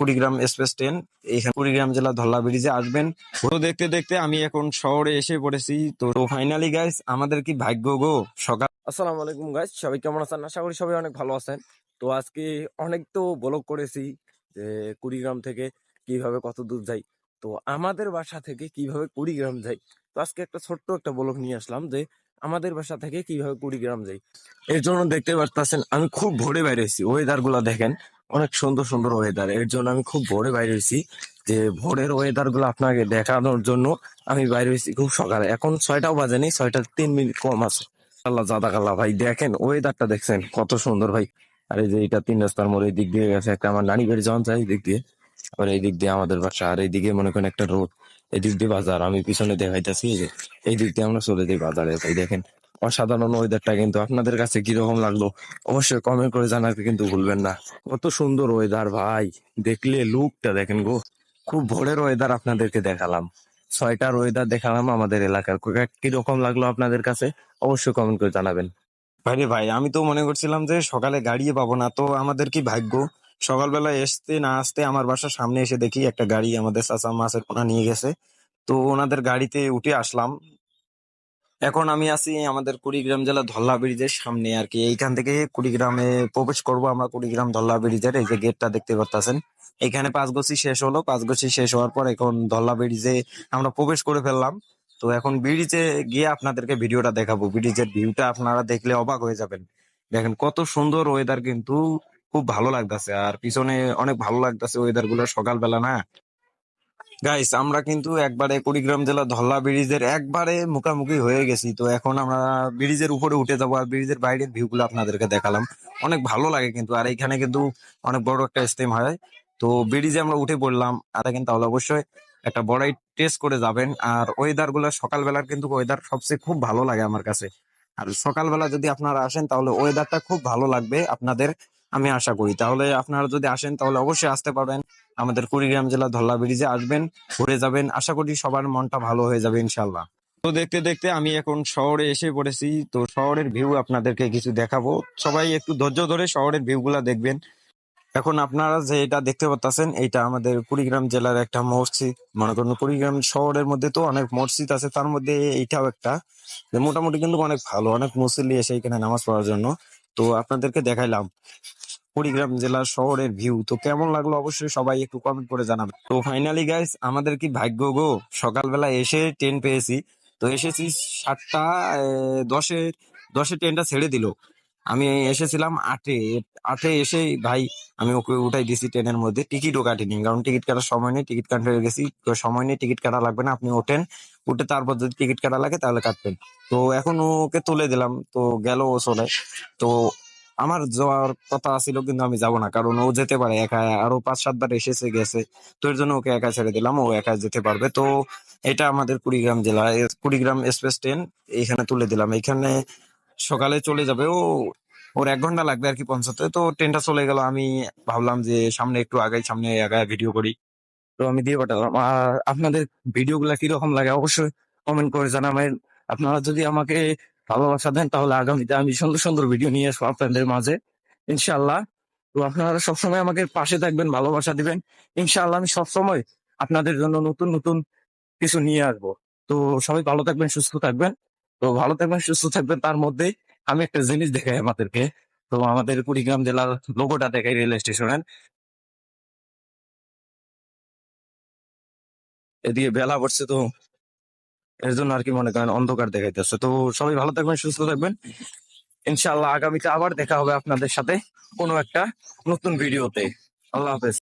Kurigram express train এখানে কুড়িগ্রাম জেলা ধল্লা ব্রিজে আসবেন। তো দেখতে দেখতে আমি এখন শহরে এসে পড়েছি। তো ফাইনালি গাইস আমাদের কি ভাগ্য গো? সকাল আসসালামু আলাইকুম গাইস সবাই কেমন আছেন? আশা করি সবাই অনেক ভালো আছেন। তো আজকে অনেক তো ব্লগ করেছি যে কুড়িগ্রাম থেকে কীভাবে কত দূর যাই। তো আমাদের বাসা থেকে কীভাবে কুড়িগ্রাম যাই। তো আজকে একটা ছোট্ট একটা ব্লগ নিয়ে আসলাম যে আমাদের বাসা থেকে কীভাবে কুড়িগ্রাম যাই। এর জন্য দেখতে পারতেছেন, আমি খুব ভোরে বাইরে হয়েছি ওয়েদারগুলা দেখেন অনেক সুন্দর সুন্দর ওয়েদার এর জন্য আমি খুব ভোরে বাইরে হয়েছি যে ভোরের ওয়েদারগুলো আপনাকে দেখানোর জন্য আমি বাইরে হয়েছি খুব সকালে। এখন ছয়টাও বাজেনি, ছয়টা তিন মিনিট কম আছে। আল্লাহ জাদা কাল্লা ভাই, দেখেন ওয়েদারটা দেখছেন, কত সুন্দর ভাই। আর এই যে এটা তিন রাস্তার মোড় এই দিক দিয়ে গেছে একটা আমার নানি বাড়ি যায় এই দিক দিয়ে। আবার এই দিক দিয়ে আমাদের বাসা, আর এইদিকে মনে করেন একটা রোড এই দিক দিয়ে বাজার, আমি পিছনে দেখাইতেছি যে এই দিক দিয়ে আমরা চলে যাই বাজারে ভাই, দেখেন। অসাধারণ ওয়েদারটা কিন্তু আপনাদের কাছে কীরকম লাগল, অবশ্যই কমেন্ট করে জানাতে কিন্তু ভুলবেন না। কত সুন্দর ওয়েদার ভাই, দেখলে লুকটা দেখেন গো। খুব ভোরের ওয়েদার আপনাদেরকে দেখালাম। ছয়টার ওয়েদার দেখালাম আমাদের এলাকার। কীরকম লাগল আপনাদের কাছে? অবশ্যই কমেন্ট করে জানাবেন। ভাই রে ভাই, আমি তো মনে করছিলাম যে সকালে গাড়ি পাবো না, তো আমাদের কি ভাগ্য? সকালবেলা আসতে না আসতে আমার বাসার সামনে এসে দেখি একটা গাড়ি আমাদের চাচা মাছের পোনা নিয়ে গেছে। তো ওনাদের গাড়িতে উঠে আসলাম এখন আমি আছি আমাদের কুড়িগ্রাম জেলা ধল্লা ব্রিজের সামনে আর কি। এইখান থেকে কুড়িগ্রামে প্রবেশ করব আমরা কুড়িগ্রাম ধল্লা ব্রিজের, এই যে গেটটা দেখতে পারতেছেন। এখানে পাঁচ পাঁচগছি শেষ হলো পাঁচগছি শেষ হওয়ার পর এখন ধল্লা ব্রিজে আমরা প্রবেশ করে ফেললাম। তো এখন ব্রিজে গিয়ে আপনাদেরকে ভিডিওটা দেখাবো। ব্রিজের ভিউটা আপনারা দেখলে অবাক হয়ে যাবেন। দেখেন কত সুন্দর ওয়েদার কিন্তু খুব ভালো লাগতেছে। আর পিছনে অনেক ভালো লাগতেছে ওয়েদারগুলো সকালবেলা, না? গাইস আমরা কিন্তু একবারে কুড়িগ্রাম জেলা ধল্লা ব্রিজের একবারে মুখামুখি হয়ে গেছি। তো এখন আমরা ব্রিজের উপরে উঠে যাব আর ব্রিজের বাইরের ভিউ গুলো আপনাদেরকে দেখালাম। অনেক ভালো লাগে কিন্তু, আর এখানে কিন্তু অনেক বড় একটা স্টেম হয়। তো ব্রিজে আমরা উঠে পড়লাম। আর কিন্তু তাহলে অবশ্যই একটা বড়াই টেস্ট করে যাবেন। আর ওয়েদারগুলো সকালবেলার কিন্তু ওয়েদার সবচেয়ে খুব ভালো লাগে আমার কাছে। আর সকালবেলা যদি আপনারা আসেন তাহলে ওয়েদারটা খুব ভালো লাগবে। আপনাদের আমি আশা করি। তাহলে আপনারা যদি আসেন, তাহলে অবশ্যই আসতে পারবেন। আমাদের কুড়িগ্রাম জেলা ধল্লা ব্রিজে আসবেন, ঘুরে যাবেন। আশা করি সবার মনটা ভালো হয়ে যাবে ইনশাল্লাহ তো দেখতে দেখতে আমি এখন শহরে এসে পড়েছি। তো শহরের ভিউ আপনাদেরকে কিছু দেখাবো। সবাই একটু ধৈর্য ধরে শহরের ভিউ গুলা দেখবেন। এখন আপনারা যে এটা দেখতে পাচ্ছেন এটা আমাদের কুড়িগ্রাম জেলার একটা মসজিদ। মনে করুন, কুড়িগ্রাম শহরের মধ্যে তো অনেক মসজিদ আছে, তার মধ্যে এইটাও একটা। মোটামুটি কিন্তু অনেক ভালো, অনেক মুসল্লি এসে এখানে নামাজ পড়ার জন্য। তো আপনাদেরকে দেখাইলাম। কুড়িগ্রাম জেলার শহরের ভিউ তো কেমন লাগল অবশ্যই সবাই একটু কমেন্ট করে জানাবেন। তো ফাইনালি গাইস আমাদের কি ভাগ্য গো? সকালবেলা এসে ট্রেন পেয়েছি। তো এসেছি সাতটা দশে দশে ট্রেনটা ছেড়ে দিল। আমি এসেছিলাম আটে। আটে এসে ভাই, আমি ওকে উঠাই দিছি ট্রেনের মধ্যে। টিকিটও কাটিনি। কারণ টিকিট কাটার সময় নেই, টিকিট কাটতে গেছি। তো সময় নেই, টিকিট কাটা লাগবে না। আপনি ওঠেন, উঠে তারপর যদি টিকিট কাটা লাগে তাহলে কাটবেন। তো এখন ওকে তুলে দিলাম। তো গেল ও চলে। তো আমার যাওয়ার কথা ছিল, কিন্তু আমি যাব না, কারণ ও যেতে পারে একা, আরও পাঁচ সাতবার এসেছে, গেছে। তো এর জন্য ওকে একা ছেড়ে দিলাম, ও একা যেতে পারবে। তো এটা আমাদের কুড়িগ্রাম জেলা কুড়িগ্রাম এক্সপ্রেস ট্রেন এইখানে তুলে দিলাম। এখানে সকালে চলে যাবে, ও, ওর এক ঘণ্টা লাগবে আর কি পৌঁছাতে। তো ট্রেনটা চলে গেল, আমি ভাবলাম যে সামনে একটু আগে সামনে আগায় ভিডিও করি। তো আমি দিয়ে পাঠালাম। আর আপনাদের ভিডিও গুলা কীরকম লাগে, অবশ্যই কমেন্ট করে জানাবেন। আপনারা যদি আমাকে ভালোবাসা দেন তাহলে আগামীতে আমি সুন্দর সুন্দর ভিডিও নিয়ে আসব আপনাদের মাঝে। ইনশাল্লাহ তো আপনারা সবসময় আমাকে পাশে থাকবেন, ভালোবাসা দিবেন। ইনশাল্লাহ আমি সবসময় আপনাদের জন্য নতুন নতুন কিছু নিয়ে আসব। তো সবাই ভালো থাকবেন, সুস্থ থাকবেন। তো ভালো থাকবেন, সুস্থ থাকবেন, তার মধ্যে আমি একটা জিনিস দেখাই আমাদেরকে তো আমাদের কুড়িগ্রাম জেলার লোগোটা দেখাই রেল স্টেশনের। এদিকে বেলা পড়ছে তো এর জন্য আর কি মনে করেন অন্ধকার দেখাইতেছে। তো সবাই ভালো থাকবেন, সুস্থ থাকবেন। ইনশাল্লাহ আগামীতে আবার দেখা হবে আপনাদের সাথে কোনো একটা নতুন ভিডিওতে। আল্লাহ হাফেজ।